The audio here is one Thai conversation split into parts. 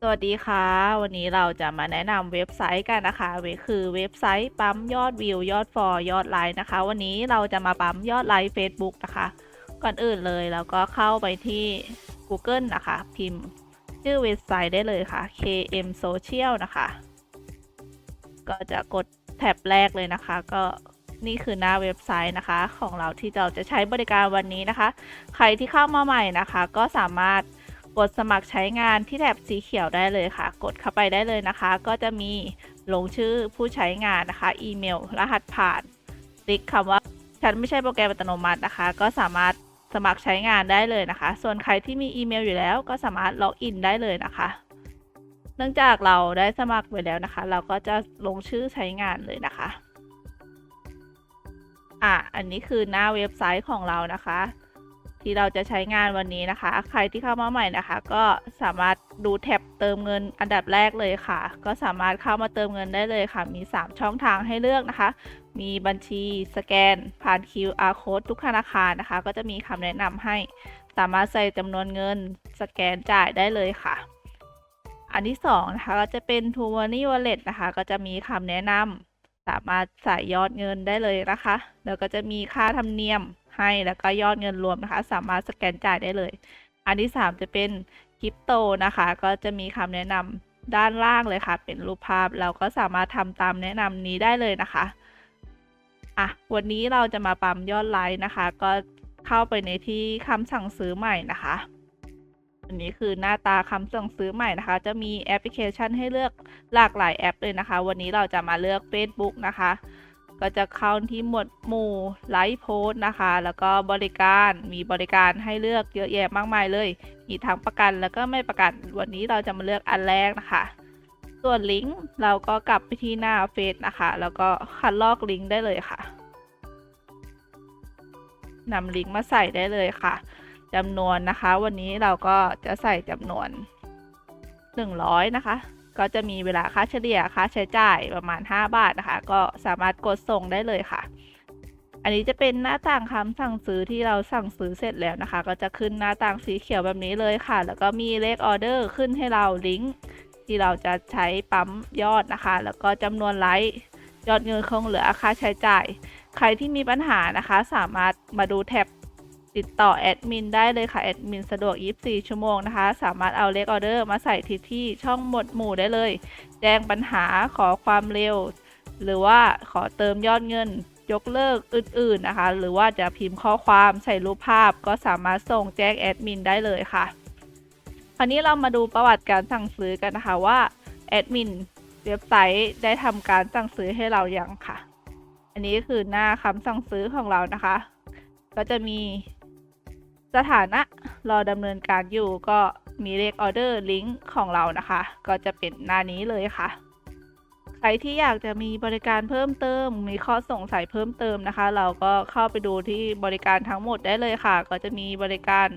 สวัสดีค่ะ วันนี้เราจะมาแนะนำเว็บไซต์กันนะคะเวคือเว็บไซต์ปั๊มยอดวิวยอดฟอลยอดไลค์นะคะ วันนี้เราจะมาปั๊มยอดไลค์ Facebook นะคะ ก่อนอื่นเลยเราก็เข้าไปที่ Google นะคะ พิมพ์ชื่อเว็บไซต์ได้เลยค่ะ KM Social นะคะ ก็จะกดแท็บแรกเลยนะคะ ก็นี่คือหน้าเว็บไซต์นะคะ ของเราที่เราจะใช้บริการวันนี้นะคะ ใครที่เข้ามาใหม่นะคะ ก็สามารถ กดสมัครใช้งานที่แถบสีเขียวได้เลยค่ะ กดเข้าไปได้เลยนะคะ ก็จะมีลงชื่อผู้ใช้งานนะคะ อีเมล รหัสผ่านคลิกคำว่าฉันไม่ใช่โปรแกรมอัตโนมัตินะคะ ก็สามารถสมัครใช้งานได้เลยนะคะ ส่วนใครที่มีอีเมลอยู่แล้ว ก็สามารถล็อกอินได้เลยนะคะ เนื่องจากเราได้สมัครไปแล้วนะคะ เราก็จะลงชื่อใช้งานเลยนะคะ อะ อันนี้คือหน้าเว็บไซต์ของเรานะคะ ที่เราจะใช้งานวันนี้นะคะ ใครที่เข้ามาใหม่นะคะ ก็สามารถดูแท็บเติมเงินอันดับแรกเลยค่ะ ก็สามารถเข้ามาเติมเงินได้เลยค่ะ มี 3 ช่องทางให้เลือกนะคะ มีบัญชีสแกน ผ่าน QR code ทุกธนาคารนะคะ ก็จะมีคำแนะนำให้สามารถใส่จำนวนเงินสแกนจ่ายได้เลยค่ะ อันที่2นะคะก็จะเป็น t o Money Wallet นะคะ ก็จะมีคำแนะนำสามารถใส่ยอดเงินได้เลยนะคะ แล้วก็จะมีค่าธรรมเนียม ให้แล้วก็ยอดเงินรวมนะคะ สามารถสแกนจ่ายได้เลย อันที่ 3 จะเป็นคริปโตนะคะ ก็จะมีคำแนะนำด้านล่างเลยค่ะ เป็นรูปภาพเราก็สามารถทำตามแนะนำนี้ได้เลยนะคะอะวันนี้เราจะมาปั๊มยอดไลค์นะคะ ก็เข้าไปในที่คำสั่งซื้อใหม่นะคะ อันนี้คือหน้าตาคำสั่งซื้อใหม่นะคะ จะมีแอปพลิเคชันให้เลือกหลากหลายแอปเลยนะคะ วันนี้เราจะมาเลือก Facebook นะคะ ก็จะเข้าที่หมวดหมู่ไลฟ์โพสนะคะ แล้วก็บริการมีบริการให้เลือกเยอะแยะมากมายเลย มีทั้งประกันแล้วก็ไม่ประกันวันนี้เราจะมาเลือกอันแรกนะคะส่วนลิงก์เราก็กลับไปที่หน้าเฟซนะคะ แล้วก็คัดลอกลิงก์ได้เลยค่ะนำลิงก์มาใส่ได้เลยค่ะจำนวนนะคะ วันนี้เราก็จะใส่จำนวน 100 นะคะ ก็จะมีเวลาค่าเฉลี่ยค่าใช้จ่ายประมาณ 5 บาทนะคะ ก็สามารถกดส่งได้เลยค่ะ อันนี้จะเป็นหน้าต่างคำสั่งซื้อที่เราสั่งซื้อเสร็จแล้วนะคะ ก็จะขึ้นหน้าต่างสีเขียวแบบนี้เลยค่ะ แล้วก็มีเลขออเดอร์ขึ้นให้เราลิงก์ที่เราจะใช้ปั๊มยอดนะคะ แล้วก็จำนวนไลค์ยอดเงินคงเหลือค่าใช้จ่าย ใครที่มีปัญหานะคะ สามารถมาดูแท็บ ติดต่อแอดมินได้เลยค่ะ แอดมินสะดวก 24 ชั่วโมงนะคะ สามารถเอาเลขออเดอร์มาใส่ที่ที่ช่องหมวดหมู่ได้เลย แจ้งปัญหาขอความเร็ว หรือว่าขอเติมยอดเงิน ยกเลิกอื่นๆนะคะ หรือว่าจะพิมพ์ข้อความใส่รูปภาพ ก็สามารถส่งแจ้งแอดมินได้เลยค่ะ คราวนี้เรามาดูประวัติการสั่งซื้อกันนะคะว่าแอดมินเว็บไซต์ได้ทำการสั่งซื้อให้เรายังค่ะ อันนี้คือหน้าคำสั่งซื้อของเรานะคะ ก็จะมี สถานะรอดำเนินการอยู่ก็มีเลขออเดอร์ลิงก์ของเรานะคะ ก็จะเป็นหน้านี้เลยค่ะ ใครที่อยากจะมีบริการเพิ่มเติม มีข้อสงสัยเพิ่มเติมนะคะ เราก็เข้าไปดูที่บริการทั้งหมดได้เลยค่ะ ก็จะมีบริการ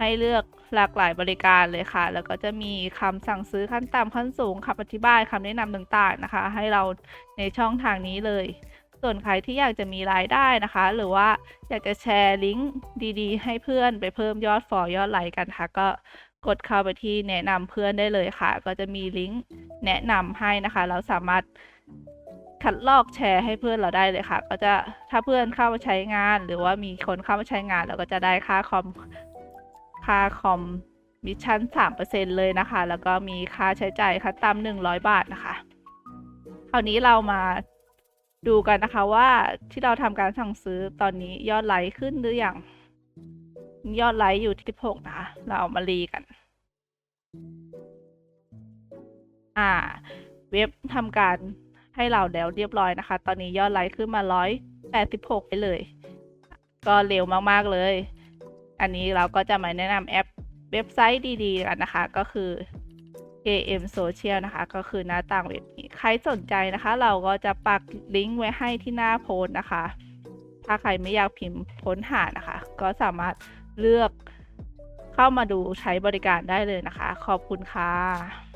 ให้เลือกหลากหลายบริการเลยค่ะ แล้วก็จะมีคำสั่งซื้อขั้นต่ำขั้นสูงคำอธิบายคำแนะนำต่างๆนะคะ ให้เราในช่องทางนี้เลย ส่วนใครที่อยากจะมีรายได้นะคะ หรือว่าอยากจะแชร์ลิงก์ดีๆ ให้เพื่อนไปเพิ่มยอดฟอลยอดไลค์กันค่ะ ก็กดเข้าไปที่แนะนำเพื่อนได้เลยค่ะ ก็จะมีลิงก์แนะนำให้นะคะ เราสามารถคัดลอกแชร์ให้เพื่อนเราได้เลยค่ะ ก็จะถ้าเพื่อนเข้ามาใช้งาน หรือว่ามีคนเข้ามาใช้งานเราก็จะได้ค่าคอมค่าคอมมิชชั่น 3%เลยนะคะ แล้วก็มีค่าใช้จ่ายขั้นต่ำ100 บาทนะคะคราวนี้เรามา ดูกันนะคะว่าที่เราทำการสั่งซื้อตอนนี้ยอดไลค์ขึ้นหรือยังยอดไลค์อยู่ที่16นะคะเราเอามารีกัน อ่า เว็บทำการให้เราแล้วเรียบร้อยนะคะ ตอนนี้ยอดไลค์ขึ้นมา186ไปเลย ก็เร็วมากๆเลย อันนี้เราก็จะมาแนะนำแอปเว็บไซต์ดีๆกันนะคะ ก็คือ AM Social นะคะ ก็คือหน้าต่างเว็บนี้ ใครสนใจนะคะ เราก็จะปักลิงก์ไว้ให้ที่หน้าโพสนะคะ ถ้าใครไม่อยากพิมพ์ค้นหานะคะ ก็สามารถเลือกเข้ามาดูใช้บริการได้เลยนะคะ ขอบคุณค่ะ